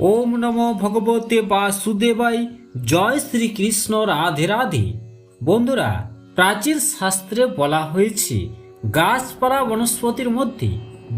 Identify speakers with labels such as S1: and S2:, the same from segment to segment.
S1: ওম নমো ভগবতে বাসুদেবাই জয় শ্রীকৃষ্ণ রাধে রাধে। বন্ধুরা, প্রাচীন শাস্ত্রে বলা হয়েছে, গাছপালা বনস্পতির মধ্যে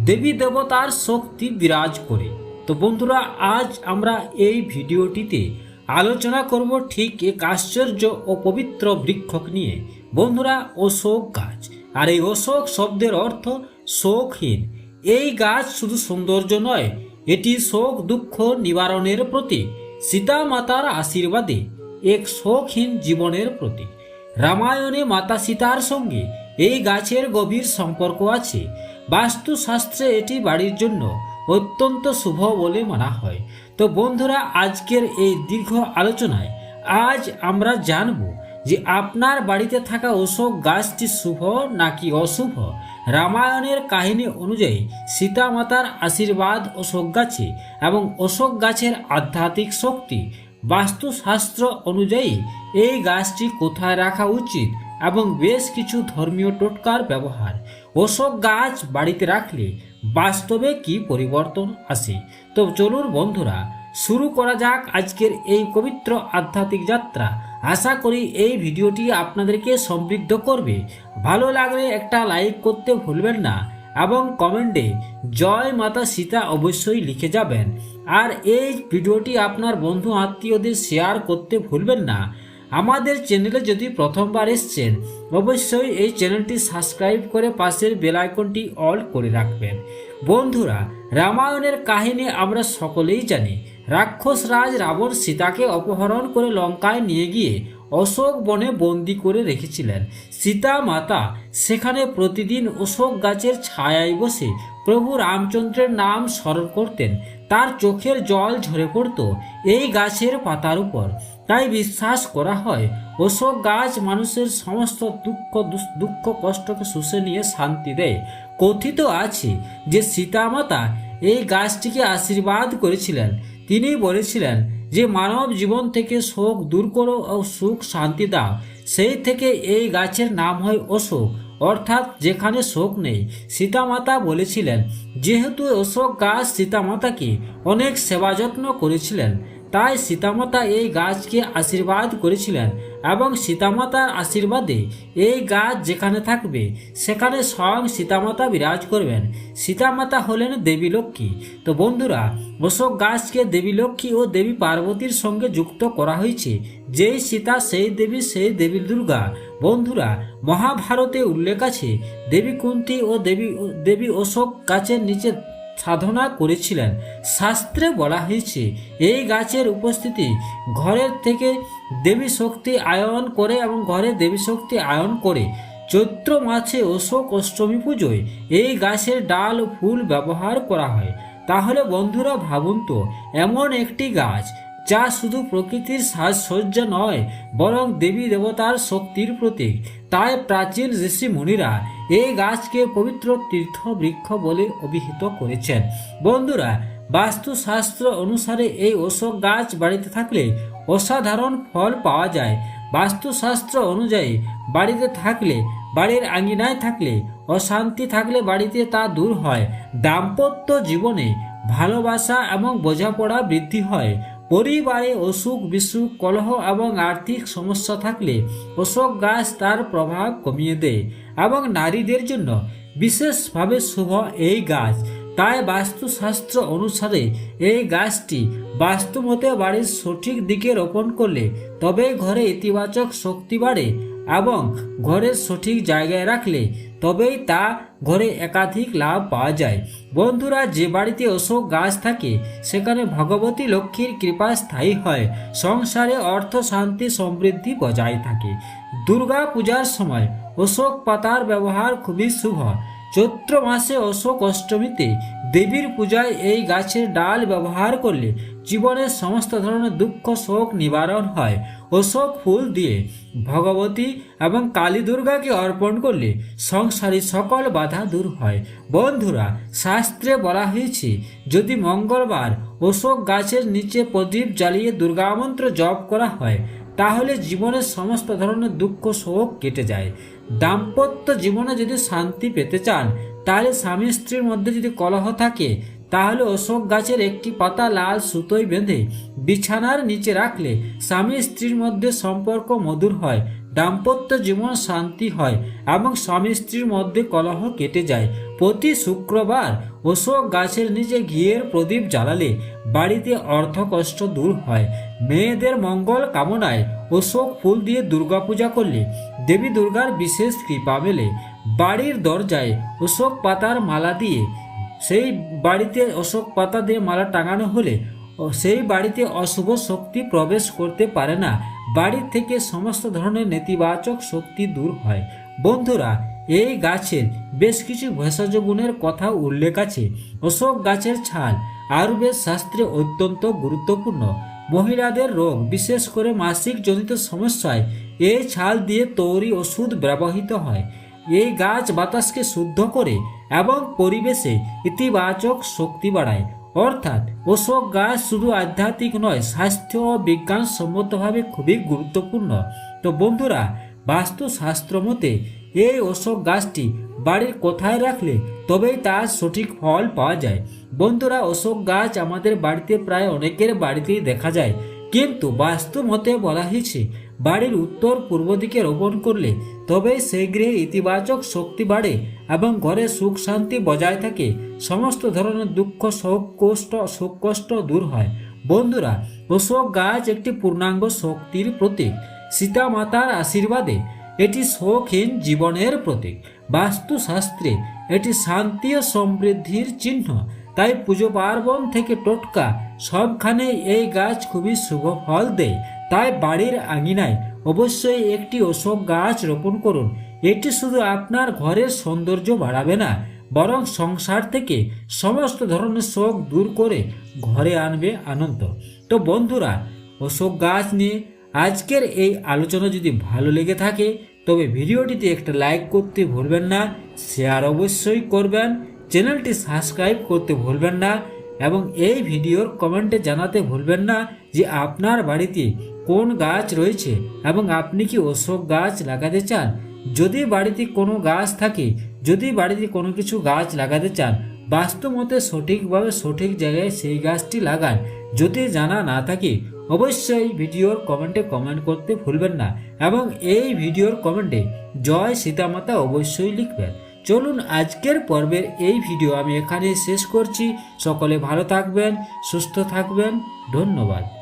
S1: দেবী দেবতার শক্তি বিরাজ করে। তো বন্ধুরা, আজ আমরা এই ভিডিওটিতে আলোচনা করব ঠিক এক আশ্চর্য ও পবিত্র বৃক্ষক নিয়ে। বন্ধুরা, অশোক গাছ। আর এই অশোক শব্দের অর্থ শোকহীন। এই গাছ শুধু সৌন্দর্য নয় এটি শোক দুঃখ নিবারণের প্রতীক সীতা মাতার আশীর্বাদে এক শোকহীন জীবনের প্রতীক। রামায়ণে মাতা সীতার সঙ্গে এই গাছের গভীর সম্পর্ক আছে। বাস্তুশাস্ত্রে এটি বাড়ির জন্য অত্যন্ত শুভ বলে মানা হয়। তো বন্ধুরা, আজকের এই দীর্ঘ আলোচনায় আজ আমরা জানব যে আপনার বাড়িতে থাকা অশোক গাছটি শুভ নাকি অশুভ? রামায়ণের কাহিনী অনুযায়ী সীতা মাতার আশীর্বাদ অশোক গাছে এবং অশোক গাছের আধ্যাত্মিক শক্তি বাস্তুশাস্ত্র অনুযায়ী এই গাছটি কোথায় রাখা উচিত এবং বেশ কিছু ধর্মীয় টোটকার ব্যবহার। অশোক গাছ বাড়িতে রাখলে বাস্তবে কি পরিবর্তন আসে? তো চলুন বন্ধুরা শুরু করা যাক আজকের এই পবিত্র আধ্যাত্মিক যাত্রা। আশা করি এই ভিডিওটি আপনাদেরকে সমৃদ্ধ করবে। ভালো লাগলে একটা লাইক করতে ভুলবেন না এবং কমেন্টে জয় মাতা সীতা অবশ্যই লিখে যাবেন। আর এই ভিডিওটি আপনার বন্ধু আত্মীয়দের শেয়ার করতে ভুলবেন না। আমাদের চ্যানেলে যদি প্রথমবার এসছেন, অবশ্যই এই চ্যানেলটি সাবস্ক্রাইব করে পাশের বেলাইকনটি অল করে রাখবেন। বন্ধুরা, রামায়ণের কাহিনী আমরা সকলেই জানি। রাক্ষস রাজ রাবণ সীতাকে অপহরণ করে লঙ্কায় নিয়ে গিয়ে অশোক বনে বন্দি করে রেখেছিলেন। সীতা মাতা সেখানে প্রতিদিন অশোক গাছের ছায়ায় বসে প্রভু রামচন্দ্রের নাম স্মরণ করতেন। তার চোখের জল ঝরে পড়ত এই গাছের পাতার উপর। তাই বিশ্বাস করা হয়। অশোক গাছ মানুষের সমস্ত দুঃখ দুঃখ, কষ্টকে শুষে নিয়ে শান্তি দেয়। কথিত আছে যে সীতামাতা এই গাছটিকে আশীর্বাদ করেছিলেন। তিনি বলেছিলেন যে, মানব জীবন থেকে শোক দূর করো ও সুখ শান্তি দাও। সেই থেকে এই গাছের নাম হয় অশোক। অর্থাৎ যেখানে শোক নেই। সীতামাতা বলেছিলেন, যেহেতু অশোক গাছ সীতামাতাকে অনেক সেবা যত্ন করেছিলেন তাই সীতামাতা এই গাছকে আশীর্বাদ করেছিলেন এবং সীতামাতার আশীর্বাদে এই গাছ যেখানে থাকবে, সেখানে স্বয়ং সীতামাতা বিরাজ করবেন। সীতামাতা হলেন দেবী লক্ষ্মী। তো বন্ধুরা, অশোক গাছকে দেবী লক্ষ্মী ও দেবী পার্বতীর সঙ্গে যুক্ত করা হয়েছে। যেই সীতা, সেই দেবী সেই দেবী দুর্গা। বন্ধুরা, মহাভারতে উল্লেখ আছে, দেবী কুন্তি ও দেবী দেবী অশোক গাছের নিচে সাধনা করেছিলেন। শাস্ত্রে বলা হয়েছে, এই গাছের উপস্থিতি ঘরের থেকে দেবী শক্তি আয়ন করে এবং ঘরে দেবী শক্তি আয়ন করে। চৈত্র মাসে অশোক অষ্টমী পুজোয় এই গাছের ডাল ফুল ব্যবহার করা হয়। তাহলে বন্ধুরা ভাবুন তো, এমন একটি গাছ যা শুধু প্রকৃতির সাজসজ্জা নয়, বরং দেবী দেবতার শক্তির প্রতীক। তাই প্রাচীন ঋষি মুনিরা এই গাছকে পবিত্র তীর্থ বৃক্ষ বলে অভিহিত করেছেন। বন্ধুরা, বাস্তুশাস্ত্র অনুসারে এই অশোক গাছ বাড়িতে থাকলে অসাধারণ ফল পাওয়া যায়। বাস্তুশাস্ত্র অনুযায়ী, বাড়িতে থাকলে, বাড়ির আঙিনায় থাকলে, অশান্তি থাকলে বাড়িতে তা দূর হয়। দাম্পত্য জীবনে ভালোবাসা এবং বোঝাপড়া বৃদ্ধি হয়। পরিবারে অসুখ, বিসুখ, কলহ এবং আর্থিক সমস্যা থাকলে অশোক গাছ তার প্রভাব কমিয়ে দেয়। এবং নারীদের জন্য বিশেষভাবে শুভ এই গাছ। তাই বাস্তুশাস্ত্র অনুসারে এই গাছটি বাস্তুমতে বাড়ির সঠিক দিকে রোপণ করলে তবে ঘরে ইতিবাচক শক্তি বাড়ে। এবং ঘরের সঠিক জায়গায় রাখলে তবেই তা ঘরে একাধিক লাভ পাওয়া যায়। বন্ধুরা, যে বাড়িতে অশোক গাছ থাকে, সেখানে ভগবতী লক্ষ্মীর কৃপা স্থায়ী হয়। সংসারে অর্থ, শান্তি, সমৃদ্ধি বজায় থাকে। দুর্গা পূজার সময় অশোক পাতার ব্যবহার খুবই শুভ। চৈত্র মাসে অশোক অষ্টমীতে দেবীর পূজায় এই গাছের ডাল ব্যবহার করলে জীবনের সমস্ত ধরনের দুঃখ, শোক নিবারণ হয়। অশোক ফুল দিয়ে ভগবতী এবং কালী দুর্গাকে অর্পণ করলে সংসারে সকল বাধা দূর হয়। বন্ধুরা, শাস্ত্রে বলা হয়েছে, যদি মঙ্গলবার অশোক গাছের নিচে প্রদীপ জ্বালিয়ে দুর্গামন্ত্র জপ করা হয়, তাহলে জীবনের সমস্ত ধরনের দুঃখ শোক কেটে যায়। দাম্পত্য জীবনে যদি শান্তি পেতে চান, তাহলে স্বামী স্ত্রীর মধ্যে যদি কলহ থাকে তাহলে অশোক গাছের একটি পাতা লাল সুতোয় বেঁধে বিছানার নিচে রাখলে স্বামী স্ত্রীর মধ্যে সম্পর্ক মধুর হয়, দাম্পত্য জীবন শান্তি হয় এবং স্বামী স্ত্রীর মধ্যে কলহ কেটে যায়। প্রতি শুক্রবার অশোক গাছের নিচে ঘিয়ের প্রদীপ জ্বালালে বাড়িতে অর্থকষ্ট দূর হয়। মেয়েদের মঙ্গল কামনায় অশোক ফুল দিয়ে দুর্গাপূজা করলে, দেবী দুর্গার বিশেষ কৃপা মেলে। বাড়ির দরজায় অশোক পাতার মালা দিয়ে সেই বাড়িতে অশোক পাতা দিয়ে মালা টাঙানো হলে সেই বাড়িতে অশুভ শক্তি প্রবেশ করতে পারে না। বাড়ি থেকে সমস্ত ধরনের নেতিবাচক শক্তি দূর হয়। বন্ধুরা, এই গাছের বেশ কিছু ভেষজ গুণের কথা উল্লেখ আছে। অশোক গাছের ছাল আয়ুর্বেদ শাস্ত্রে অত্যন্ত গুরুত্বপূর্ণ। মহিলাদের রোগ, বিশেষ করে মাসিক জনিত সমস্যায়, এই ছাল দিয়ে তৈরি ওষুধ ব্যবহৃত হয়। এই গাছ বাতাসকে শুদ্ধ করে এবং পরিবেশে ইতিবাচক শক্তি বাড়ায়। অর্থাৎ অশোক গাছ শুধু আধ্যাত্মিক নয়, স্বাস্থ্য ও বিজ্ঞানসম্মতভাবে খুবই গুরুত্বপূর্ণ। তো বন্ধুরা, বাস্তুশাস্ত্র মতে এই অশোক গাছটি বাড়ির কোথায় রাখলে তবেই তার সঠিক ফল পাওয়া যায়। বন্ধুরা, অশোক গাছ আমাদের বাড়িতে প্রায় অনেকের বাড়িতেই দেখা যায়। কিন্তু বাস্তু মতে বলা হয়েছে বাড়ির উত্তর পূর্ব দিকে রোপণ করলে তবেই সেই গৃহে ইতিবাচক শক্তি বাড়ে এবং ঘরে সুখ শান্তি বজায় থাকে। সমস্ত ধরনের দুঃখ, শোক, কষ্ট শোক কষ্ট দূর হয়। বন্ধুরা, অশোক গাছ একটি পূর্ণাঙ্গ শক্তির প্রতীক। সীতা মাতার আশীর্বাদে এটি শোকহীন জীবনের প্রতীক। বাস্তুশাস্ত্রে এটি শান্তি ও সমৃদ্ধির চিহ্ন। তাই পুজো পার্বণ থেকে টোটকা, সবখানে এই গাছ খুবই শুভ ফল দেয়। তাই বাড়ির আঙিনায় অবশ্যই একটি অশোক গাছ রোপণ করুন। এটি শুধু আপনার ঘরের সৌন্দর্য বাড়াবে না, বরং সংসার থেকে সমস্ত ধরনের শোক দূর করে ঘরে আনবে আনন্দ। তো বন্ধুরা, অশোক গাছ নিয়ে আজকের এই আলোচনা যদি ভালো লেগে থাকে, তবে ভিডিওটিতে একটা লাইক করতে ভুলবেন না, শেয়ার অবশ্যই করবেন চ্যানেলটি সাবস্ক্রাইব করতে ভুলবেন না এবং এই ভিডিওর কমেন্টে জানাতে ভুলবেন না যে আপনার বাড়িতে কোন গাছ রয়েছে এবং আপনি কি অশোক গাছ লাগাতে চান। যদি বাড়িতে কোনো গাছ থাকে, যদি বাড়িতে কোনো কিছু গাছ লাগাতে চান বাস্তু মতে সঠিকভাবে সঠিক জায়গায় সেই গাছটি লাগান। যদি জানা না থাকে, অবশ্যই ভিডিওর কমেন্টে কমেন্ট করতে ভুলবেন না এবং এই ভিডিওর কমেন্টে জয় সীতামাতা অবশ্যই লিখবেন। চলুন আজকের পর্বের এই ভিডিও আমি এখানে শেষ করছি। সকলে ভালো থাকবেন, সুস্থ থাকবেন। ধন্যবাদ।